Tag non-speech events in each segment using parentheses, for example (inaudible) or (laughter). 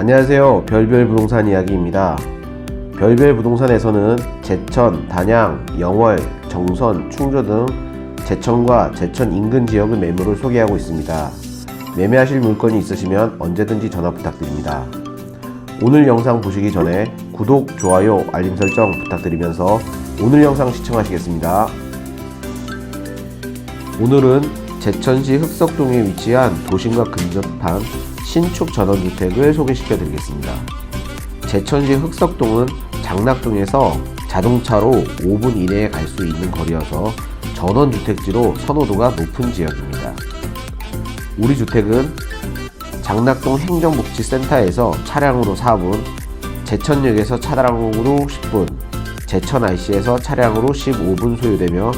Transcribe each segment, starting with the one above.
안녕하세요. 별별 부동산 이야기입니다. 별별 부동산에서는 제천, 단양, 영월, 정선, 충주 등 제천과 제천 인근 지역의 매물을 소개하고 있습니다. 매매하실 물건이 있으시면 언제든지 전화 부탁드립니다. 오늘 영상 보시기 전에 구독, 좋아요, 알림 설정 부탁드리면서 오늘 영상 시청하시겠습니다. 오늘은 제천시 흑석동에 위치한 도심과 근접한 신축 전원주택을 소개시켜 드리겠습니다. 제천시 흑석동은 장락동에서 자동차로 5분 이내에 갈 수 있는 거리여서 전원주택지로 선호도가 높은 지역입니다. 우리 주택은 장락동 행정복지센터에서 차량으로 4분, 제천역에서 차량으로 10분, 제천 IC에서 차량으로 15분 소요되며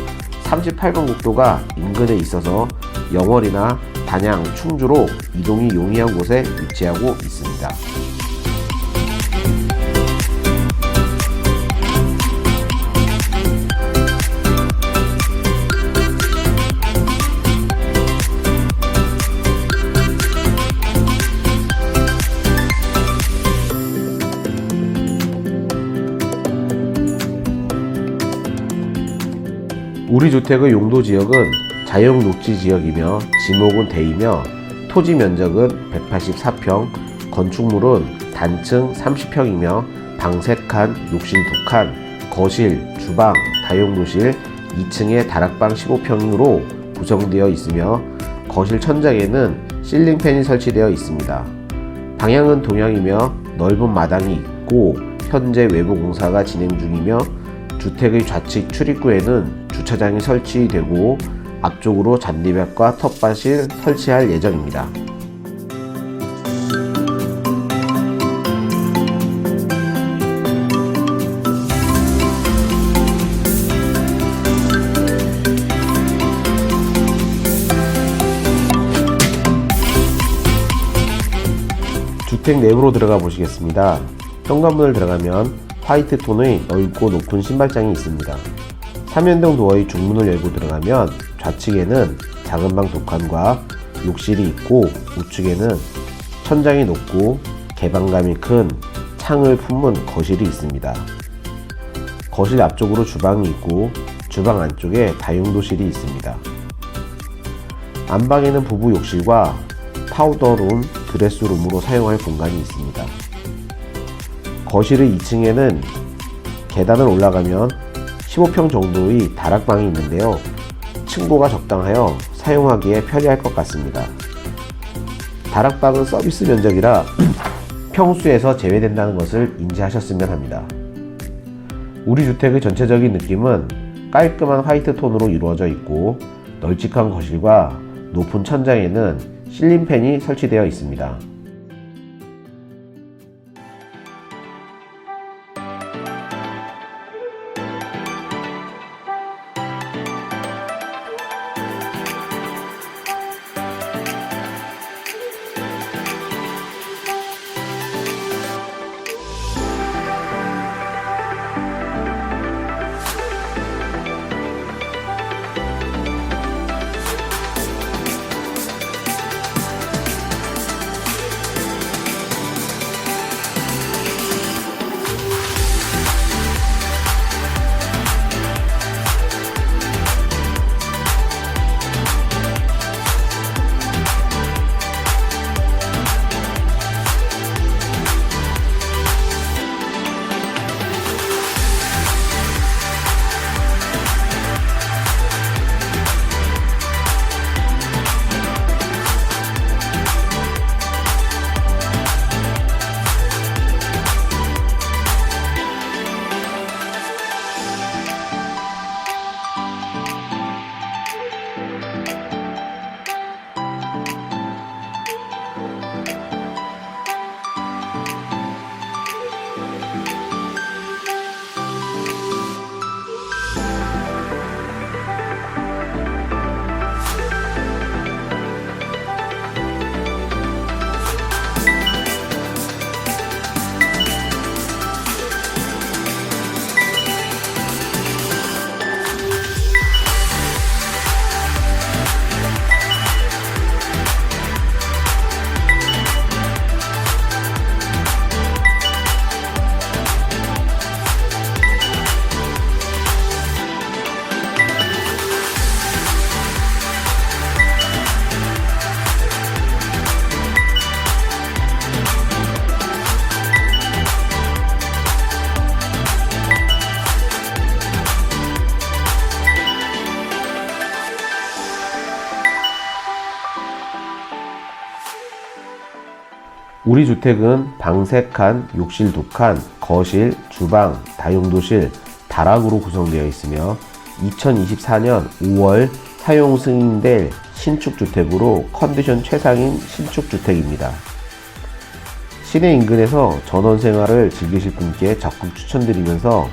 38번 국도가 인근에 있어서 영월이나 단양, 충주로 이동이 용이한 곳에 위치하고 있습니다. 우리 주택의 용도 지역은 자영 녹지 지역이며 지목은 대이며 토지 면적은 184평, 건축물은 단층 30평이며 방 3칸, 욕실 2칸, 거실, 주방, 다용도실 2층에 다락방 15평으로 구성되어 있으며 거실 천장에는 실링팬이 설치되어 있습니다. 방향은 동향이며 넓은 마당이 있고 현재 외부 공사가 진행 중이며 주택의 좌측 출입구에는 주차장이 설치되고 앞쪽으로 잔디밭과 텃밭을 설치할 예정입니다. 주택 내부로 들어가 보시겠습니다. 현관문을 들어가면 화이트 톤의 넓고 높은 신발장이 있습니다. 삼연동 도어의 중문을 열고 들어가면 좌측에는 작은 방두 칸과 욕실이 있고 우측에는 천장이 높고 개방감이 큰 창을 품은 거실이 있습니다. 거실 앞쪽으로 주방이 있고 주방 안쪽에 다용도실이 있습니다. 안방에는 부부 욕실과 파우더룸, 드레스룸으로 사용할 공간이 있습니다. 거실의 2층에는 계단을 올라가면 15평 정도의 다락방이 있는데요. 층고가 적당하여 사용하기에 편리할 것 같습니다. 다락방은 서비스 면적이라 (clears throat) 평수에서 제외된다는 것을 인지하셨으면 합니다. 우리 주택의 전체적인 느낌은 깔끔한 화이트 톤으로 이루어져 있고 널찍한 거실과 높은 천장에는 실린팬이 설치되어 있습니다. 우리 주택은 방 3칸, 욕실 2칸, 거실, 주방, 다용도실, 다락으로 구성되어 있으며 2024년 5월 사용 승인될 신축 주택으로 컨디션 최상인 신축 주택입니다. 시내 인근에서 전원 생활을 즐기실 분께 적극 추천드리면서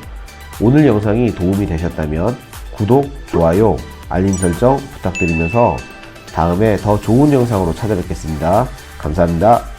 오늘 영상이 도움이 되셨다면 구독, 좋아요, 알림 설정 부탁드리면서 다음에 더 좋은 영상으로 찾아뵙겠습니다. 감사합니다.